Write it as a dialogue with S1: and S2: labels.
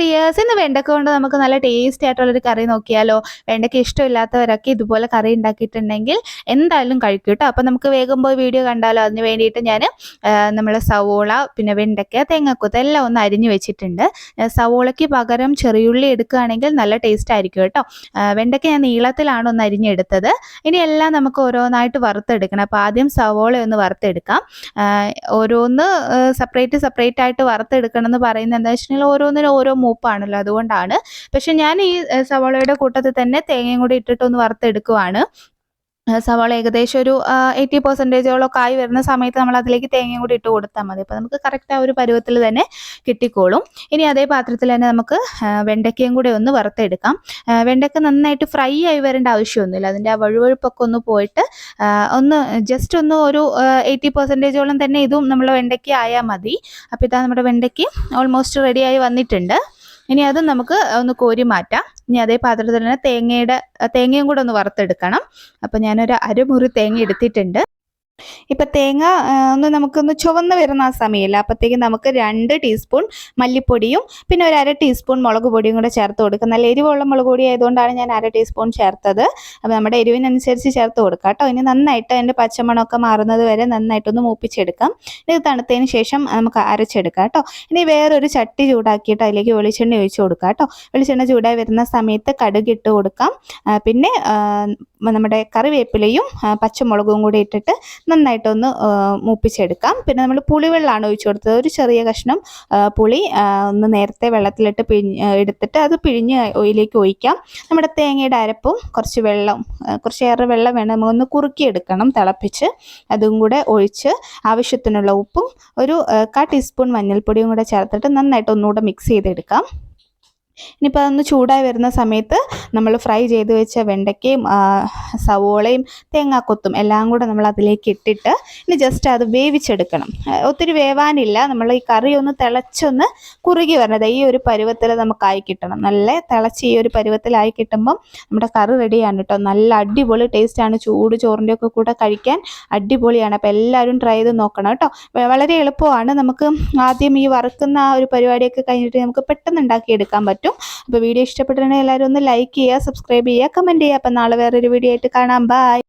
S1: Dears ഇന്ന് വെണ്ടക്ക കൊണ്ട് നമുക്ക് നല്ല ടേസ്റ്റി ആയിട്ടുള്ളൊരു കറി നോക്കിയാലോ? വെണ്ടയ്ക്ക ഇഷ്ടമില്ലാത്തവരൊക്കെ ഇതുപോലെ കറി ഉണ്ടാക്കിയിട്ടുണ്ടെങ്കിൽ എന്തായാലും കഴിക്കും കേട്ടോ അപ്പം നമുക്ക് വേഗം പോയി വീഡിയോ കണ്ടാലോ? അതിന് വേണ്ടിയിട്ട് ഞാൻ നമ്മൾ സവോള പിന്നെ വെണ്ടയ്ക്ക തേങ്ങക്കൂത്ത് എല്ലാം ഒന്ന് അരിഞ്ഞു വെച്ചിട്ടുണ്ട്. സവോളയ്ക്ക് പകരം ചെറിയുള്ളി എടുക്കുകയാണെങ്കിൽ നല്ല ടേസ്റ്റ് ആയിരിക്കും കേട്ടോ വെണ്ടയ്ക്ക ഞാൻ നീളത്തിലാണ് ഒന്ന് അരിഞ്ഞെടുത്തത്. ഇനി എല്ലാം നമുക്ക് ഓരോന്നായിട്ട് വറുത്തെടുക്കണം. അപ്പോൾ ആദ്യം സവോള ഒന്ന് വറുത്തെടുക്കാം. ഓരോന്ന് സെപ്പറേറ്റ് സെപ്പറേറ്റ് ആയിട്ട് വറുത്തെടുക്കണം എന്ന് പറയുന്നത് എന്താ വെച്ചിട്ടുണ്ടെങ്കിൽ ഓരോന്നിനും ഓരോ മൂപ്പാണല്ലോ അതുകൊണ്ടാണ്. പക്ഷെ ഞാൻ ഈ സവാളയുടെ കൂട്ടത്തിൽ തന്നെ തേങ്ങയും കൂടി ഇട്ടിട്ടൊന്ന് വറുത്തെടുക്കുവാണ്. സവാള ഏകദേശം ഒരു എയ്റ്റി പെർസെന്റേജോളൊക്കെ ആയി വരുന്ന സമയത്ത് നമ്മൾ അതിലേക്ക് തേങ്ങയും കൂടി ഇട്ട് കൊടുത്താൽ മതി. അപ്പോൾ നമുക്ക് കറക്റ്റ് ആ ഒരു പരുവത്തിൽ തന്നെ കിട്ടിക്കോളും. ഇനി അതേ പാത്രത്തിൽ തന്നെ നമുക്ക് വെണ്ടയ്ക്കയും കൂടി ഒന്ന് വറുത്തെടുക്കാം. വെണ്ടയ്ക്ക നന്നായിട്ട് ഫ്രൈ ആയി വരേണ്ട ആവശ്യമൊന്നുമില്ല. അതിന്റെ ആ വഴുവഴുപ്പൊക്കെ ഒന്ന് പോയിട്ട് ഒന്ന് ജസ്റ്റ് ഒന്ന് ഒരു എയ്റ്റി പെർസെന്റേജോളം തന്നെ ഇതും നമ്മൾ വെണ്ടയ്ക്ക ആയാൽ മതി. അപ്പോൾ ഇതാ നമ്മുടെ വെണ്ടയ്ക്ക് ഓൾമോസ്റ്റ് റെഡിയായി വന്നിട്ടുണ്ട്. ഇനി അത് നമുക്ക് ഒന്ന് കോരി മാറ്റാം. ഇനി അതേ പാത്രത്തിൽ തന്നെ തേങ്ങയുടെ തേങ്ങയും കൂടെ ഒന്ന് വറുത്തെടുക്കണം. അപ്പം ഞാനൊരു അരമുറി തേങ്ങ എടുത്തിട്ടുണ്ട്. ഇപ്പം തേങ്ങ ഒന്ന് നമുക്കൊന്ന് ചുവന്ന് വരുന്ന ആ സമയമില്ല അപ്പോഴത്തേക്കും നമുക്ക് രണ്ട് ടീസ്പൂൺ മല്ലിപ്പൊടിയും പിന്നെ ഒരു അര ടീസ്പൂൺ മുളക് പൊടിയും കൂടെ ചേർത്ത് കൊടുക്കുക നല്ല എരിവുള്ള മുളക് പൊടി ആയതുകൊണ്ടാണ് ഞാൻ അര ടീസ്പൂൺ ചേർത്തത്. അപ്പോൾ നമ്മുടെ എരിവിനനുസരിച്ച് ചേർത്ത് കൊടുക്കുക കേട്ടോ. ഇനി നന്നായിട്ട് അതിന്റെ പച്ചമണമൊക്കെ മാറുന്നത് വരെ നന്നായിട്ടൊന്ന് മൂപ്പിച്ചെടുക്കാം. ഇത് തണുത്തതിന് ശേഷം നമുക്ക് അരച്ചെടുക്കാം കേട്ടോ. ഇനി വേറൊരു ചട്ടി ചൂടാക്കിയിട്ട് അതിലേക്ക് വെളിച്ചെണ്ണ ഒഴിച്ച് കൊടുക്കുക കേട്ടോ. വെളിച്ചെണ്ണ ചൂടായി വരുന്ന സമയത്ത് കടുക് ഇട്ട് കൊടുക്കാം. പിന്നെ നമ്മുടെ കറിവേപ്പിലയും പച്ചമുളകും കൂടി ഇട്ടിട്ട് നന്നായിട്ടൊന്ന് മൂപ്പിച്ചെടുക്കാം. പിന്നെ നമ്മൾ പുളിവെള്ളമാണ് ഒഴിച്ചു കൊടുത്തത്. ഒരു ചെറിയ കഷ്ണം പുളി ഒന്ന് നേരത്തെ വെള്ളത്തിലിട്ട് പിഴിഞ്ഞ് എടുത്തിട്ട് അത് പിഴിഞ്ഞ് ഓയിലേക്ക് ഒഴിക്കാം. നമ്മുടെ തേങ്ങയുടെ അരപ്പും കുറച്ച് വെള്ളം കുറച്ചേറെ വെള്ളം വേണം. നമുക്കൊന്ന് കുറുക്കിയെടുക്കണം തിളപ്പിച്ച്. അതും കൂടെ ഒഴിച്ച് ആവശ്യത്തിനുള്ള ഉപ്പും ഒരു കാ ടീസ്പൂൺ മഞ്ഞൾപ്പൊടിയും കൂടെ ചേർത്തിട്ട് നന്നായിട്ട് ഒന്നുകൂടെ മിക്സ് ചെയ്തെടുക്കാം. ഇനിയിപ്പോൾ അതൊന്ന് ചൂടായി വരുന്ന സമയത്ത് നമ്മൾ ഫ്രൈ ചെയ്ത് വെച്ച വെണ്ടയ്ക്കയും സവോളയും തേങ്ങാക്കൊത്തും എല്ലാം കൂടെ നമ്മൾ അതിലേക്ക് ഇട്ടിട്ട് ഇനി ജസ്റ്റ് അത് വേവിച്ചെടുക്കണം. ഒത്തിരി വേവാനില്ല. നമ്മൾ ഈ കറി ഒന്ന് തിളച്ചൊന്ന് കുറുകി വരണത് ഈ ഒരു പരുവത്തിൽ നമുക്കായി കിട്ടണം. നല്ല തിളച്ച് ഈ ഒരു പരുവത്തിലായി കിട്ടുമ്പം നമ്മുടെ കറി റെഡിയാണ് കേട്ടോ നല്ല അടിപൊളി ടേസ്റ്റാണ് ചൂട് ചോറിന്റെ ഒക്കെ കൂടെ കഴിക്കാൻ അടിപൊളിയാണ്. അപ്പോൾ എല്ലാവരും ട്രൈ ചെയ്ത് നോക്കണം കേട്ടോ വളരെ എളുപ്പമാണ്. നമുക്ക് ആദ്യം ഈ വറുക്കുന്ന ഒരു പരിപാടിയൊക്കെ കഴിഞ്ഞിട്ട് നമുക്ക് പെട്ടെന്ന് ഉണ്ടാക്കിയെടുക്കാൻ പറ്റും. അപ്പോൾ വീഡിയോ ഇഷ്ടപ്പെട്ടിട്ടുണ്ടെങ്കിൽ എല്ലാവരും ഒന്ന് ലൈക്ക് ചെയ്യുക സബ്സ്ക്രൈബ് ചെയ്യുക കമന്റ് ചെയ്യുക. അപ്പം നാളെ വേറൊരു വീഡിയോ ആയിട്ട് കാണാം. ബൈ